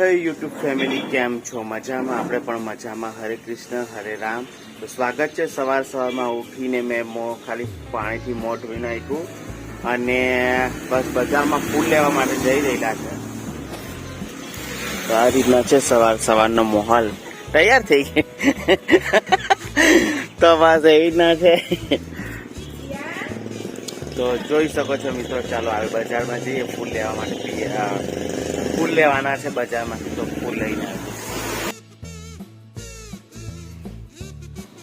હે YouTube family, કેમ છો? મજામાં? આપણે પણ મજામાં. હરે કૃષ્ણ, હરે રામ. તો સ્વાગત છે સવાર સવારમાં ઉઠીને મેં મો, ખાલી પાણીથી મોં ધોઈ નાખ્યું અને બસ બજારમાં ફૂલ લેવા માટે જઈ રહેલા છે. તો આ રીતના છે સવાર સવારનો માહોલ. તૈયાર થઈ ગઈ. તો બસ એવી રીતના છે. તો જોઈ શકો છો મિત્રો, ચાલો આવે બજારમાં જઈએ, ફૂલ લેવા માટે ફૂલ લેવાના છે બજારમાંથી તો ફૂલ લઈને આવીએ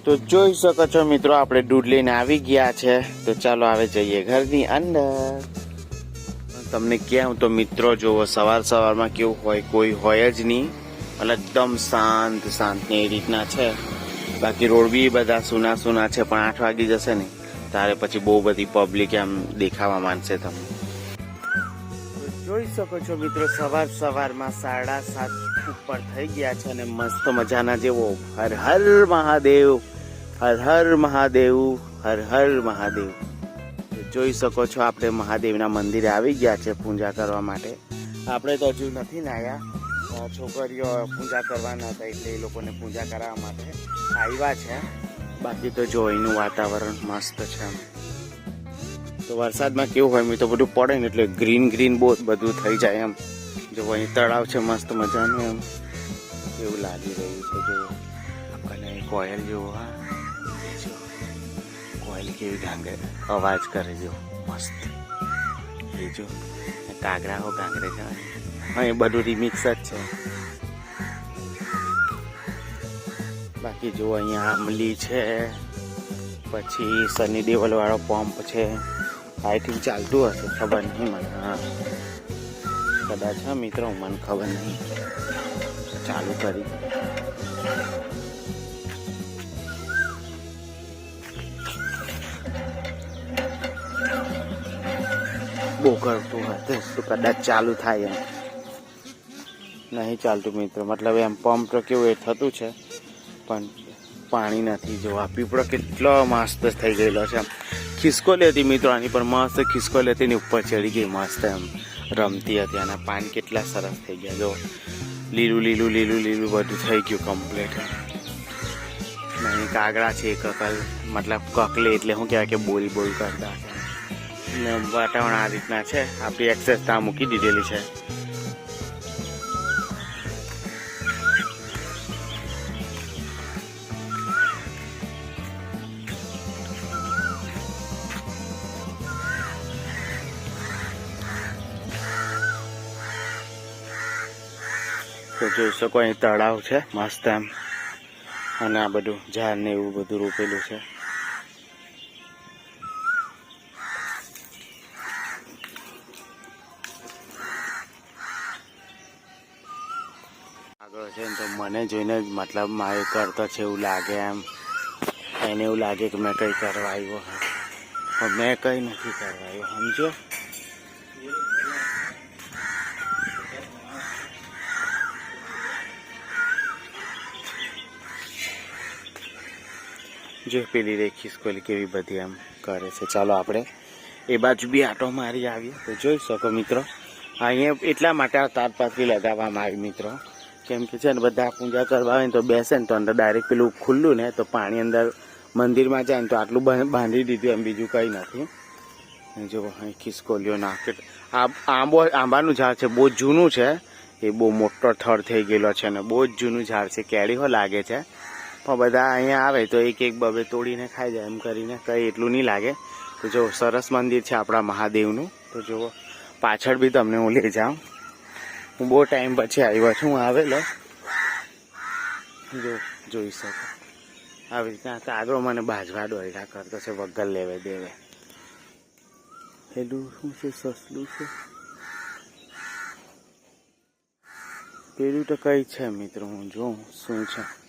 તો જોઈ શકો છો મિત્રો, આપણે દૂધ લઈને આવી ગયા છે. તો ચાલો આવે જઈએ ઘરની અંદર. તમને કેમ તો મિત્રો, જોવો, સવાર સવારમાં કેવું હોય, કોઈ હોય જ નહીં. એટલે એકદમ શાંત શાંત ને એ રીતના છે. બાકી રોડ બી બધા સુના સુના છે, પણ આઠ વાગી જશે ને. તારે પછી બહુ બધી પબ્લિક એમ દેખાવા માંડશે તમને. જોઈ શકો છો મિત્રો, સવાર સવારમાં સાડા સાત ઉપર થઈ ગયા છે અને મસ્ત મજાના જેવો હર હર મહાદેવ, હર હર મહાદેવ, હર હર મહાદેવ. જોઈ શકો છો આપણે મહાદેવના મંદિરે આવી ગયા છે પૂજા કરવા માટે. આપણે તો હજુ નથી ને આવ્યા છોકરીઓ પૂજા કરવાના હતા એટલે એ લોકોને પૂજા કરાવવા માટે આવ્યા છે. બાકી તો જો એનું વાતાવરણ મસ્ત છે. તો વરસાદમાં કેવું હોય મેં તો બધું પડે ને એટલે ગ્રીન ગ્રીન બહુ બધું થઈ જાય એમ. જો અહીં તળાવ છે, મસ્ત મજાનું એમ. એવું લાગી રહ્યું છે, જો. અને કોયલ જેવો હા. કોયલ કેવી ગાંગે અવાજ કરે જો મસ્ત. એ જો કાગડાઓ ગાંગરે છે હા, એ બધું રિમિક્સ જ છે. બાકી જો અહીંયા આમલી છે, પછી સની દેવલ વાળો પંપ છે. આઈ થિંક ચાલતું હશે, ખબર નહીં મને, હા. કદાચ, હા, મિત્રો, મને ખબર નહીં. ચાલુ કરી. બહુ કરતું હતું તો કદાચ ચાલુ થાય એમ. નહીં ચાલતું, મિત્રો, મતલબ એમ પંપ તો કેવું એ થતું છે, પણ પાણી નથી જોવા પીપળો કેટલો મસ્ત થઈ ગયેલો છે આમ ખિસકોલી હતી મિત્રો, આની પર મસ્ત ખિસકોલી હતી ને ઉપર ચડી ગઈ મસ્ત એમ. રમતી હતી અને પાન કેટલા સરસ થઈ ગયા. જો, લીલું લીલું લીલું લીલું બધું થઈ ગયું કમ્પ્લીટ નહીં કાગડા છે કકલ મતલબ કકલે એટલે શું કહેવાય કે બોલ બોલ કરતા ને વાતાવરણ આ રીતના છે. આપણી એક્સેસ ત્યાં મૂકી દીધેલી છે. જોઈ શકો અહીં તળાવ છે, મસ્ત એમ. અને આ બધું ઝાડ ને એવું બધું રોપેલું છે. આગળ છે તો મને જોઈને મતલબ મારે કરતો છે એવું લાગે એમ. એને એવું લાગે કે મેં કંઈ કરવા આવ્યો. પણ મેં કંઈ નથી કરવા આવ્યો સમજો જો પેલી રે ખિસકોલી કેવી બધી એમ કરે છે. ચાલો આપણે એ બાજુ બી આટો મારી આવીએ. તો જોઈ શકો મિત્રો, અહીંયા એટલા માટે આ તાડપાત્રી લગાવવામાં આવી મિત્રો. કેમ કે છે ને બધા પૂજા કરવા આવે ને તો બેસે ને તો અંદર ડાયરેક્ટ પેલું ખુલ્લું ને તો પાણી અંદર મંદિરમાં જાય ને તો આટલું બાંધી દીધું એમ બીજું કંઈ નથી. અને જો અહીં ખિસકોલીઓ આ આંબો આંબાનું ઝાડ છે, બહુ જૂનું છે. એ બહુ મોટો થડ થઈ ગયેલો છે ને બહુ જ જૂનું ઝાડ છે. કેરીઓ લાગે છે. પણ બધા અહીંયા આવે તો એક એક બબે તોડીને ખાઈ જાય, એમ કરીને કંઈ એટલું નહીં લાગે. તો જો, સરસ મંદિર છે આપણા મહાદેવનું. તો જુઓ, પાછળ બી તમને હું લઈ જાઉં. હું બહુ ટાઈમ પછી આવ્યો છું, હું આવેલો. જો, જોઈ શકો. આવી રીતના કાદરો મને બાજવા દોડ્યા કરતો છે, વગર લેવે દેવે. પેલું શું છે, સસલું છે? પેલું તો કઈ છે મિત્રો, હું જોઉં શું છે.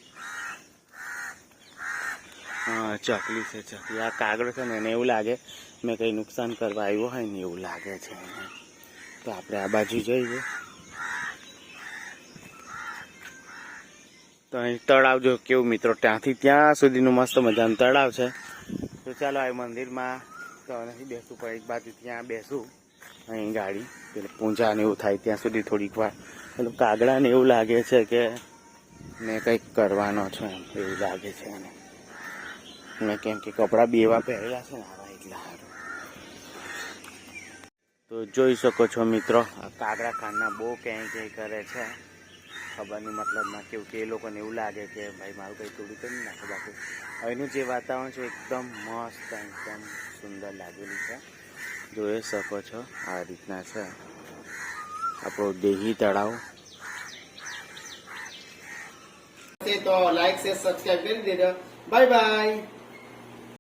ચકલી છે ચકલી આ કાગડો છે ને એને એવું લાગે, મેં કંઈ નુકસાન કરવા આવ્યો હોય ને એવું લાગે છે તો આપણે આ બાજુ જઈએ. તો અહીં તળાવ જો કેવું મિત્રો, ત્યાંથી ત્યાં સુધીનું મસ્ત મજાનું તળાવ છે. તો ચાલો આ મંદિરમાં તો નથી બેસવું પણ એક બાજુ ત્યાં બેસું. અહીં ગાડી, એટલે પૂંજા ને એવું થાય ત્યાં સુધી થોડીક વાર. પેલું કાગડાને એવું લાગે છે કે મેં કંઈક કરવાનો છે એમ, એવું લાગે છે એને. મેં કેમ કે કપડાં બેવા પહેરેલા છે ને આવા એટલા સારું તો જોઈ શકો છો મિત્રો કાગડા ખાનના બહુ ક્યાંય ક્યાંય કરે છે. ખબર નહીં મતલબમાં કેવું કે એ લોકોને એવું લાગે કે ભાઈ મારું કંઈ તોડી તો નહીં નાખે બાકી. અહીંનું જે વાતાવરણ છે એકદમ મસ્ત એકદમ સુંદર લાગેલું છે. જોઈ શકો છો આ રીતના છે. આપણો દેહી તળાવ. તો લાઈક શેર સબસ્ક્રાઈબ કરી દેજો. Bye bye